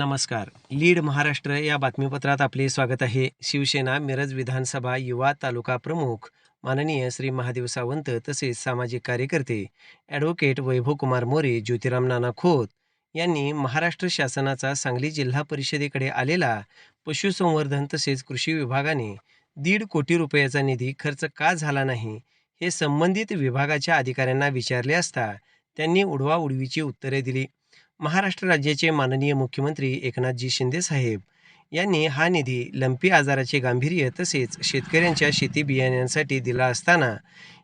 नमस्कार. लीड महाराष्ट्र या बातमीपत्रात आपले स्वागत आहे. शिवसेना मिरज विधानसभा युवा तालुका प्रमुख माननीय श्री महादेव सावंत तसेच सामाजिक कार्यकर्ते ॲडव्होकेट वैभवकुमार मोरे ज्योतिराम नाना खोत यांनी महाराष्ट्र शासनाचा सांगली जिल्हा परिषदेकडे आलेला पशुसंवर्धन तसेच कृषी विभागाने दीड कोटी रुपयाचा निधी खर्च का झाला नाही हे संबंधित विभागाच्या अधिकाऱ्यांना विचारले असता त्यांनी उडवाउडवीची उत्तरे दिली. महाराष्ट्र राज्याचे माननीय मुख्यमंत्री एकनाथजी शिंदे साहेब यांनी हा निधी लंपी आजाराचे गांभीर्य तसेच शेतकऱ्यांच्या शेती बियाण्यांसाठी दिला असताना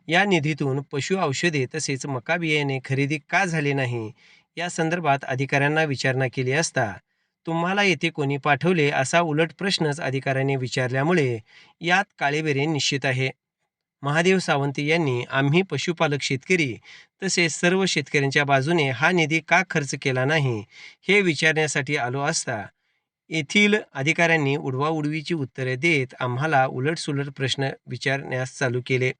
या निधीतून पशु औषधे तसेच मका बियाणे खरेदी का झाले नाही या संदर्भात अधिकाऱ्यांना विचारणा केली असता तुम्हाला येथे कोणी पाठवले असा उलट प्रश्नच अधिकाऱ्यांनी विचारल्यामुळे यात काळेबेरे निश्चित आहे. महादेव सावंत यांनी आम्ही पशुपालक शेतकरी तसेच सर्व शेतकऱ्यांच्या बाजूने हा निधी का खर्च केला नाही हे विचारण्यासाठी आलो असता येथील अधिकाऱ्यांनी उडवाउडवीची उत्तरे देत आम्हाला उलटसुलट प्रश्न विचारण्यास चालू केले.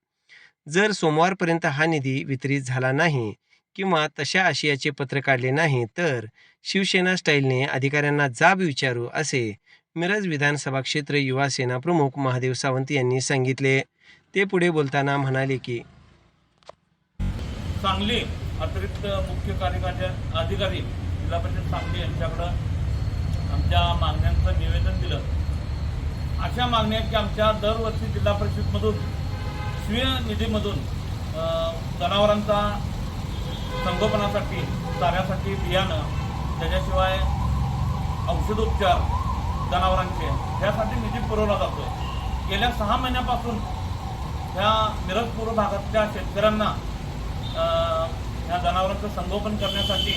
जर सोमवारपर्यंत हा निधी वितरित झाला नाही किंवा तशा आशयाचे पत्र काढले नाही तर शिवसेना स्टाईलने अधिकाऱ्यांना जाब विचारू असे मिरज विधानसभा क्षेत्र युवा सेना प्रमुख महादेव सावंत यांनी सांगितले. ते पुढे बोलताना म्हणाले की सांगली अतिरिक्त मुख्य कार्यकारी अधिकारी जिल्हा परिषद सांगली यांच्याकडं आमच्या मागण्यांचं निवेदन दिलं. अशा मागण्या की आमच्या दरवर्षी जिल्हा परिषदमधून स्वीय निधीमधून जनावरांचा संगोपनासाठी चाऱ्यासाठी बियाणं त्याच्याशिवाय औषधोपचार जनावरांचे ह्यासाठी निधी पुरवला जातो गेल्या सहा महिन्यापासून ह्या मिरज पूर्व भागातल्या शेतकऱ्यांना ह्या जनावरांचं संगोपन करण्यासाठी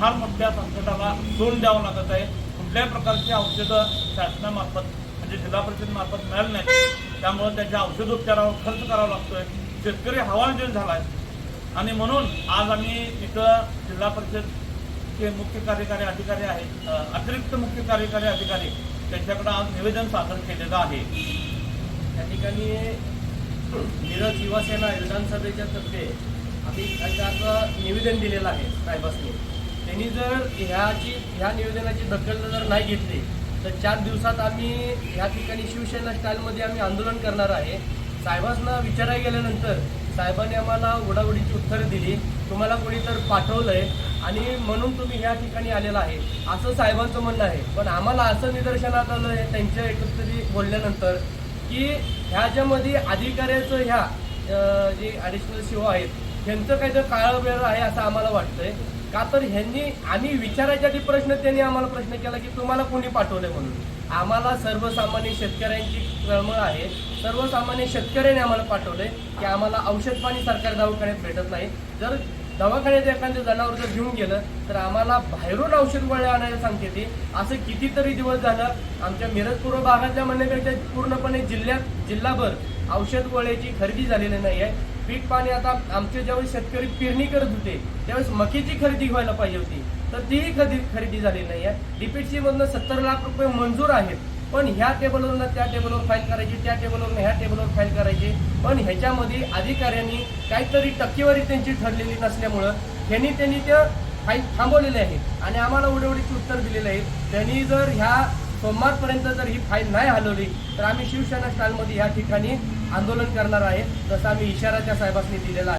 फार मोठ्या संकटाला तोंड द्यावं लागत आहे. कुठल्याही प्रकारची औषधं शासनामार्फत म्हणजे जिल्हा परिषद मार्फत मिळाली नाही त्यामुळे त्याच्या औषधोपचारावर खर्च करावा लागतोय. शेतकरी हवालदिल झाला आहे आणि म्हणून आज आम्ही इथं जिल्हा परिषदचे मुख्य कार्यकारी अधिकारी आहेत अतिरिक्त मुख्य कार्यकारी अधिकारी त्यांच्याकडे आज निवेदन सादर केलेलं आहे. या ठिकाणी मिरज युवासेना विधानसभेच्या तर्फे आम्ही त्याचं निवेदन दिलेलं आहे साहेबांनी त्यांनी जर ह्याची ह्या निवेदनाची दखल जर नाही घेतली तर चार दिवसात आम्ही ह्या ठिकाणी शिवसेना स्टाईलमध्ये आम्ही आंदोलन करणार आहे. साहेबांना विचारायला गेल्यानंतर साहेबांनी आम्हाला उडावडीची उत्तरं दिली. तुम्हाला कोणी तर पाठवलंय आणि म्हणून तुम्ही ह्या ठिकाणी आलेला आहे असं साहेबांचं म्हणणं आहे. पण आम्हाला असं निदर्शनात आलं आहे त्यांच्या एकत्रित बोलल्यानंतर की ह्याच्यामध्ये अधिकाऱ्याचं ह्या जे ॲडिशनल शिव आहेत ह्यांचं काहीतरी काळं वेळ आहे असं आम्हाला वाटतंय. का तर ह्यांनी आम्ही विचारायच्या प्रश्न त्यांनी आम्हाला प्रश्न केला की तुम्हाला कोणी पाठवले म्हणून. आम्हाला सर्वसामान्य शेतकऱ्यांची कळमळ आहे. सर्वसामान्य शेतकऱ्यांनी आम्हाला पाठवले की आम्हाला औषध पाणी सरकारी दवाखान्यात भेटत नाही. जर दवाखान्यात एखादं जनावर जर घेऊन गेलं तर आम्हाला बाहेरून औषध गोळ्या आणायला सांगते ती. असं कितीतरी दिवस झालं आमच्या मिरज पूर्व भागातल्या म्हणण्यापेक्षा पूर्णपणे जिल्ह्यात जिल्हाभर औषध गोळ्याची खरेदी झालेली नाही आहे पीक पाणी आता आमचे ज्यावेळेस शेतकरी पेरणी करत होते त्यावेळेस मकीची खरेदी व्हायला पाहिजे होती. तर तीही खरेदी खरेदी झाली नाही आहे डीपीसी मधनं सत्तर लाख रुपये मंजूर आहेत. पण ह्या टेबलवरनं त्या टेबलवर फाईल करायची त्या टेबलवरनं ह्या टेबलवर फाईल करायची. पण ह्याच्यामध्ये अधिकाऱ्यांनी काहीतरी टक्केवारी त्यांची ठरलेली नसल्यामुळं त्यांनी त्यांनी त्या फाईल थांबवलेले आहेत आणि आम्हाला उडवडीची उत्तर दिलेले आहेत. त्यांनी जर ह्या सोमवारपर्यंत जर ही फाईल नाही हलवली तर आम्ही शिवसेना स्टाईलमध्ये या ठिकाणी आंदोलन करणार आहे तसं आम्ही इशारा त्या साहेबांनी दिलेला आहे.